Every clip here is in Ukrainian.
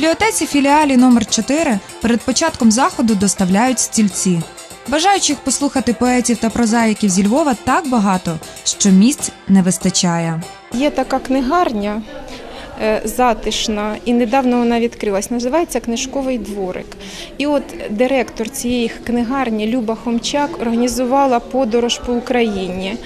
бібліотеці філіалі номер 4 перед початком заходу доставляють стільці. Бажаючих послухати поетів та прозаїків зі Львова так багато, що місць не вистачає. Є така книгарня е, затишна, і недавно вона відкрилась. Називається Книжковий дворик. І от директор цієї книгарні Люба Хомчак організувала подорож по Україні.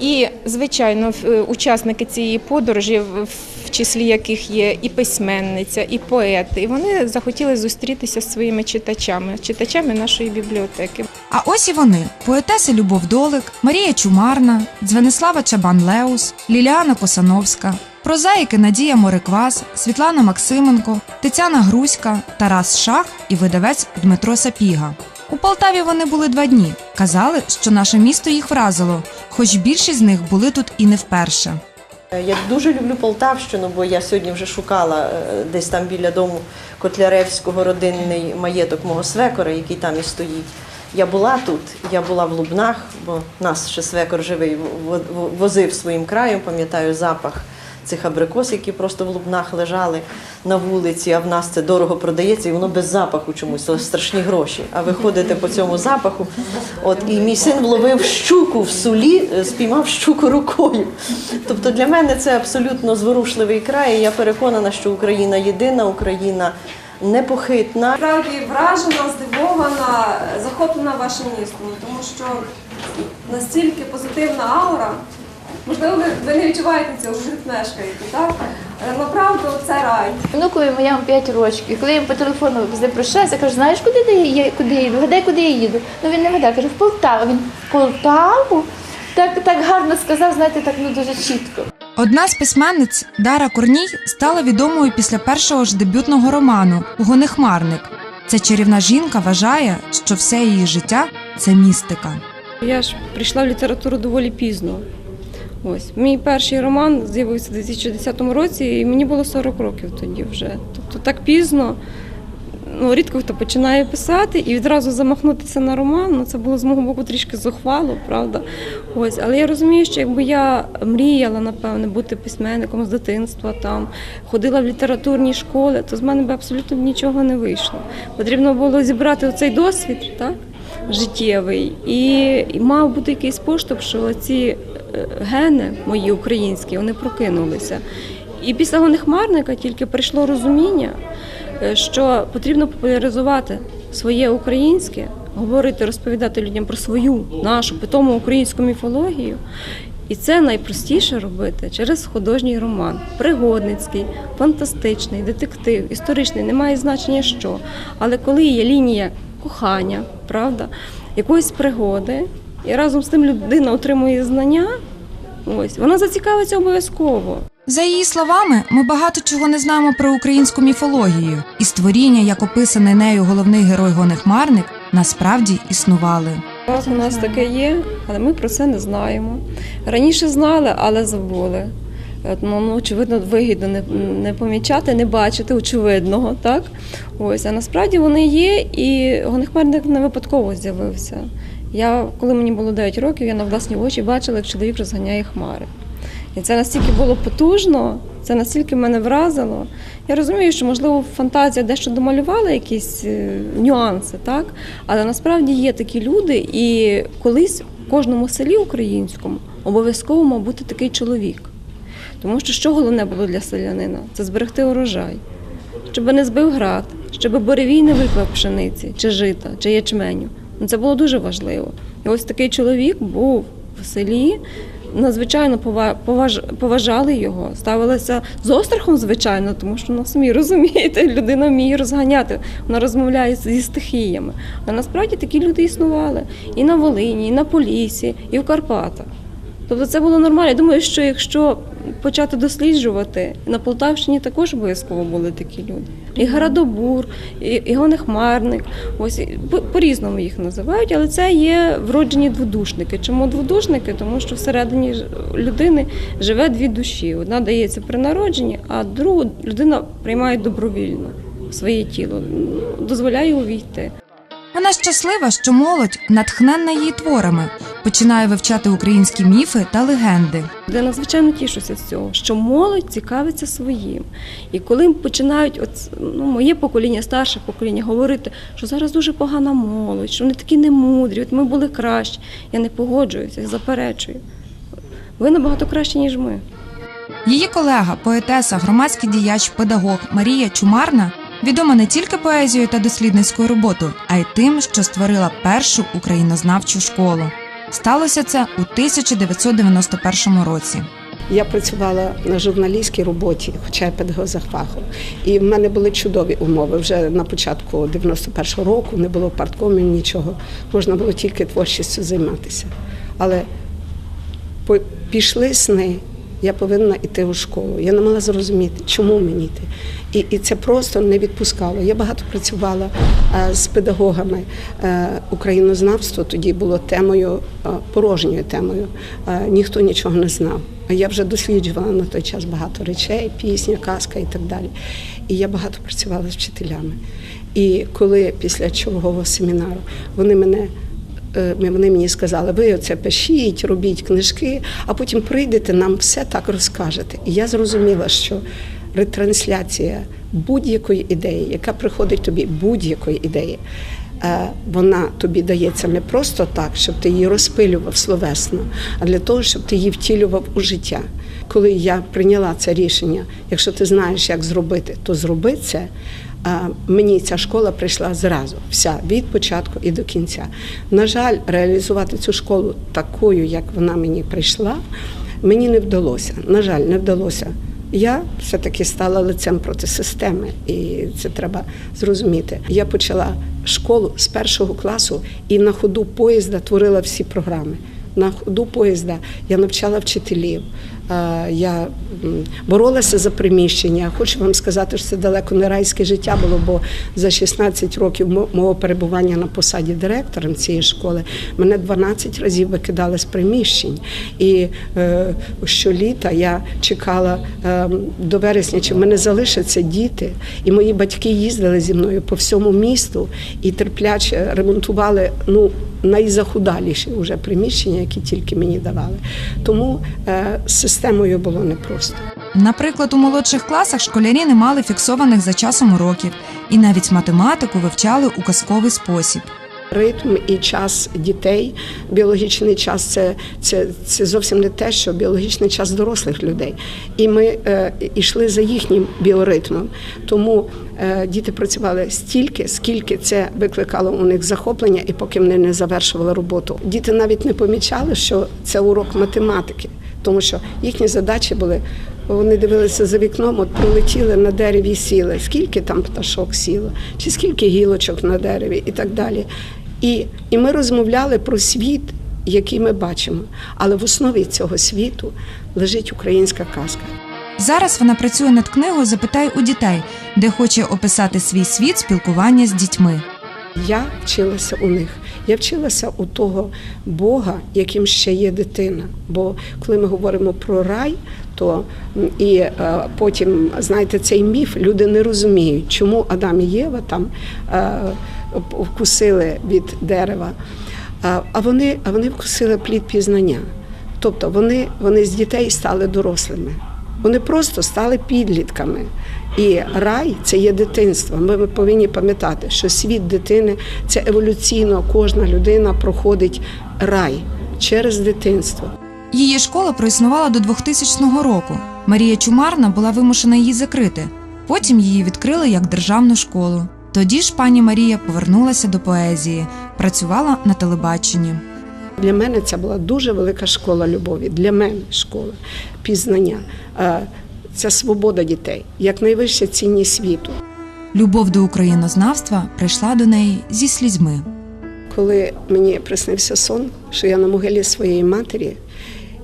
І, звичайно, е, учасники цієї подорожі, в числі яких є і письменниця, і поети, і вони захотіли зустрітися з своїми читачами, читачами нашої бібліотеки. А ось і вони: поетеси Любов Долик, Марія Чумарна, Дзвенислава Чабан-Леус, Ліліана Косановська, прозаїки Надія Мориквас, Світлана Максименко, Тетяна Грузька, Тарас Шах і видавець Дмитро Сапіга. У Полтаві вони були два дні. Казали, що наше місто їх вразило, хоч більшість з них були тут і не вперше. Я дуже люблю Полтавщину, бо я сьогодні вже шукала е, десь там біля дому Котляревського родинний маєток мого свекора, який там і стоїть. Я була тут, я була в Лубнах, бо нас ще свекор живий возив своїм краєм, пам'ятаю запах цих абрикос, які просто в Лубнах лежали на вулиці, а в нас це дорого продається, і воно без запаху чомусь, це страшні гроші. А ви ходите по цьому запаху. От і мій син вловив щуку в сулі, е, спіймав щуку рукою. Тобто для мене це абсолютно зворушливий край. і Я переконана, що Україна єдина, Україна непохитна. Справді вражена, здивована, захоплена вашим містом, тому що настільки позитивна аура. Можливо, ви, не відчуваєте цього, ви тут мешкаєте, так? Але направду це рай. Внукові моєму 5 років. І коли я їм по телефону з ним прощаюся, я кажу, знаєш, куди я, куди я їду? Гадай, куди я їду. Ну він не гадає, каже, в Полтаву. Він в Полтаву? Так, так гарно сказав, знаєте, так ну дуже чітко. Одна з письменниць Дара Корній стала відомою після першого ж дебютного роману Гонехмарник. Ця чарівна жінка вважає, що все її життя це містика. Я ж прийшла в літературу доволі пізно. Ось мій перший роман з'явився у 2010 році, і мені було 40 років тоді вже. Тобто так пізно. Ну, рідко хто починає писати і відразу замахнутися на роман. Ну це було з мого боку трішки зухвало, правда. Ось, але я розумію, що якби я мріяла, напевне, бути письменником з дитинства, там ходила в літературні школи, то з мене б абсолютно нічого не вийшло. Потрібно було зібрати оцей досвід, так? життєвий. І, і мав бути якийсь поштовх, що ці гени мої українські вони прокинулися. І після гонехмарника тільки прийшло розуміння, е, що потрібно популяризувати своє українське, говорити, розповідати людям про свою нашу питому українську міфологію. І це найпростіше робити через художній роман. Пригодницький, фантастичний, детектив, історичний, немає значення що. Але коли є лінія кохання, правда, якоїсь пригоди, і разом з тим людина отримує знання, ось вона зацікавиться обов'язково. За її словами, ми багато чого не знаємо про українську міфологію, і створіння, як описаний нею головний герой Гонехмарник, насправді існували. У нас таке є, але ми про це не знаємо. Раніше знали, але забули. Ну, ну, очевидно, вигідно не, не помічати, не бачити очевидного, так? Ось, а насправді вони є, і гонехмарник не випадково з'явився. Я, коли мені було 9 років, я на власні очі бачила, як чоловік розганяє хмари. І це настільки було потужно, це настільки мене вразило. Я розумію, що можливо фантазія дещо домалювала якісь е, нюанси, так? Але насправді є такі люди, і колись в кожному селі українському обов'язково мав бути такий чоловік. Тому що що головне було для селянина? Це зберегти урожай, щоб не збив град, щоб буревій не виклав пшениці, чи жита, чи ячменю. Це було дуже важливо. І ось такий чоловік був в селі. Надзвичайно поважали його, ставилися з острахом, звичайно, тому що ну, самі розумієте, людина вміє розганяти, вона розмовляє зі стихіями. А насправді такі люди існували і на Волині, і на Полісі, і в Карпатах. Тобто це було нормально. Я думаю, що якщо почати досліджувати, на Полтавщині також обов'язково були такі люди. І Градобур, і, і Гонехмарник. Ось по- по-різному їх називають, але це є вроджені дводушники. Чому дводушники? Тому що всередині людини живе дві душі. Одна дається при народженні, а другу людина приймає добровільно своє тіло, дозволяє увійти. Вона щаслива, що молодь, натхненна її творами, починає вивчати українські міфи та легенди. Я надзвичайно тішуся з цього, що молодь цікавиться своїм. І коли починають, от, ну, моє покоління, старше покоління, говорити, що зараз дуже погана молодь, що вони такі немудрі, от ми були кращі. Я не погоджуюся, я заперечую. Ви набагато краще, ніж ми. Її колега, поетеса, громадський діяч, педагог Марія Чумарна відома не тільки поезією та дослідницькою роботою, а й тим, що створила першу українознавчу школу. Сталося це у 1991 році. Я працювала на журналістській роботі, хоча я педагог. І в мене були чудові умови. Вже на початку 91-го року не було парткомів, нічого. Можна було тільки творчістю займатися. Але пішли сни. Я повинна йти у школу. Я не могла зрозуміти, чому мені йти. І, і це просто не відпускало. Я багато працювала е, з педагогами. Е, українознавство тоді було темою, е, порожньою темою. Ніхто нічого не знав. А я вже досліджувала на той час багато речей, пісня, казка і так далі. І я багато працювала з вчителями. І коли після чергового семінару вони мене Вони мені сказали, ви оце пишіть, робіть книжки, а потім прийдете, нам все так розкажете. І я зрозуміла, що ретрансляція будь-якої ідеї, яка приходить тобі, будь-якої ідеї, е, вона тобі дається не просто так, щоб ти її розпилював словесно, а для того, щоб ти її втілював у життя. Коли я прийняла це рішення, якщо ти знаєш, як зробити, то зроби це. Мені ця школа прийшла зразу, вся від початку і до кінця. На жаль, реалізувати цю школу такою, як вона мені прийшла, мені не вдалося. На жаль, не вдалося. Я все-таки стала лицем проти системи, і це треба зрозуміти. Я почала школу з першого класу і на ходу поїзда творила всі програми. На ходу поїзда я навчала вчителів. Е, Я боролася за приміщення. Хочу вам сказати, що це далеко не райське життя було, бо за 16 років мого перебування на посаді директором цієї школи мене 12 разів викидали з приміщень. І е, щоліта я чекала е, до вересня, чи в мене залишаться діти. І мої батьки їздили зі мною по всьому місту і терпляче ремонтували ну, найзахудаліші вже приміщення, які тільки мені давали. Тому е, системою було непросто. Наприклад, у молодших класах школярі не мали фіксованих за часом уроків і навіть математику вивчали у казковий спосіб. Ритм і час дітей, біологічний час це, це, це зовсім не те, що біологічний час дорослих людей. І ми е, йшли за їхнім біоритмом. Тому е, діти працювали стільки, скільки це викликало у них захоплення, і поки вони не завершували роботу. Діти навіть не помічали, що це урок математики, тому що їхні задачі були. Вони дивилися за вікном, от прилетіли на дереві сіли, скільки там пташок сіло, чи скільки гілочок на дереві і так далі. І, і ми розмовляли про світ, який ми бачимо. Але в основі цього світу лежить українська казка. Зараз вона працює над книгою Запитай у дітей, де хоче описати свій світ спілкування з дітьми. Я вчилася у них. Я вчилася у того Бога, яким ще є дитина. Бо коли ми говоримо про рай, то і е, потім, знаєте, цей міф люди не розуміють, чому Адам і Єва там е, вкусили від дерева. А, вони, а вони вкусили плід пізнання. Тобто вони, вони з дітей стали дорослими. Вони просто стали підлітками. І рай це є дитинство. Ми повинні пам'ятати, що світ дитини це еволюційно кожна людина проходить рай через дитинство. Її школа проіснувала до 2000 року. Марія Чумарна була вимушена її закрити. Потім її відкрили як державну школу. Тоді ж пані Марія повернулася до поезії, працювала на телебаченні. Для мене це була дуже велика школа любові. Для мене школа пізнання. Це свобода дітей, як найвища цінність світу. Любов до українознавства прийшла до неї зі слізьми. Коли мені приснився сон, що я на могилі своєї матері,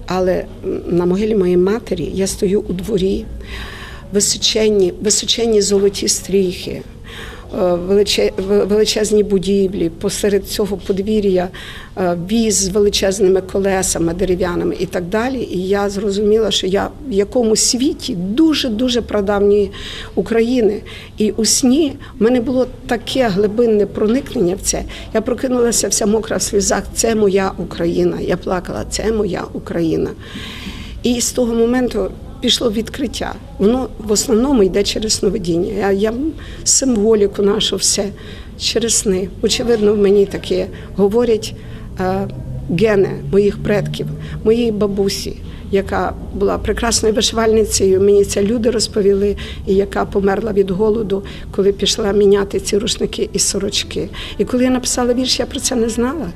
але на могилі моєї матері я стою у дворі, височенні, височенні золоті стріхи, величезні будівлі, посеред цього подвір'я е, віз з величезними колесами дерев'яними і так далі. І я зрозуміла, що я в якомусь світі дуже-дуже прадавньої України. І у сні в мене було таке глибинне проникнення в це. Я прокинулася вся мокра в сльозах. Це моя Україна. Я плакала, це моя Україна. І з того моменту пішло відкриття. Воно в основному йде через сновидіння. Я, я символіку нашу все через сни. Очевидно, в мені таке говорять е, гени моїх предків, моєї бабусі, яка була прекрасною вишивальницею. Мені це люди розповіли, і яка померла від голоду, коли пішла міняти ці рушники і сорочки. І коли я написала вірш, я про це не знала.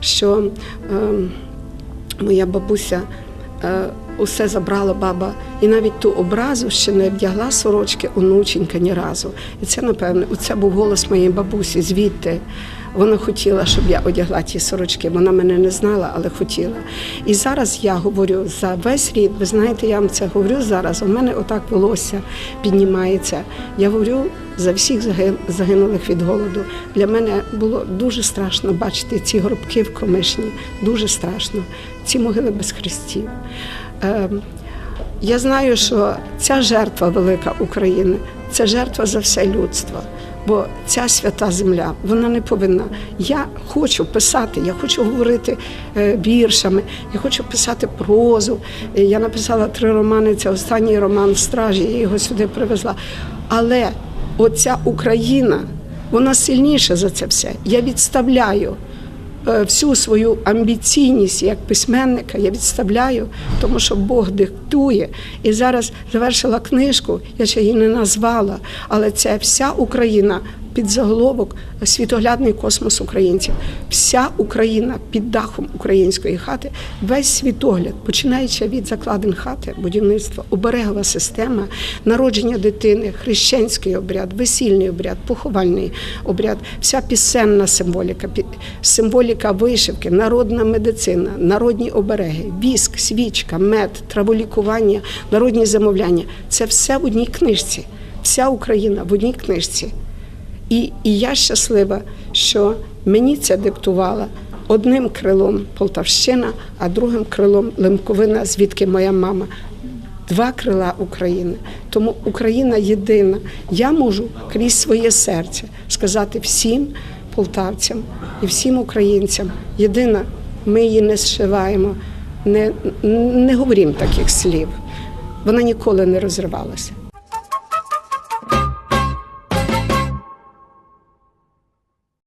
Що е, моя бабуся е, усе забрала баба, і навіть ту образу ще не вдягла сорочки онученька ні разу. І це, напевне, це був голос моєї бабусі звідти. Вона хотіла, щоб я одягла ті сорочки. Вона мене не знала, але хотіла. І зараз я говорю за весь рід. Ви знаєте, я вам це говорю зараз. У мене отак волосся піднімається. Я говорю за всіх загинулих від голоду. Для мене було дуже страшно бачити ці гробки в комишні. Дуже страшно. Ці могили без хрестів. Ем, я знаю, що ця жертва велика України це жертва за все людство. Бо ця свята земля, вона не повинна. Я хочу писати, я хочу говорити е, віршами, я хочу писати прозу. Я написала три романи. Це останній роман Стражі, я його сюди привезла. Але оця Україна, вона сильніша за це все. Я відставляю всю свою амбіційність як письменника я відставляю, тому що Бог диктує. І зараз завершила книжку, я ще її не назвала, але це вся Україна під заголовок Світоглядний космос українців. Вся Україна під дахом української хати, весь світогляд, починаючи від закладин хати, будівництва, оберегова система, народження дитини, хрещенський обряд, весільний обряд, поховальний обряд, вся пісенна символіка, символіка вишивки, народна медицина, народні обереги, віск, свічка, мед, траволікування, народні замовляння це все в одній книжці. Вся Україна в одній книжці. І, і я щаслива, що мені це диктувала одним крилом Полтавщина, а другим крилом Лемковина, звідки моя мама. Два крила України. Тому Україна єдина. Я можу крізь своє серце сказати всім полтавцям і всім українцям. Єдина, ми її не зшиваємо, не, не говоримо таких слів. Вона ніколи не розривалася.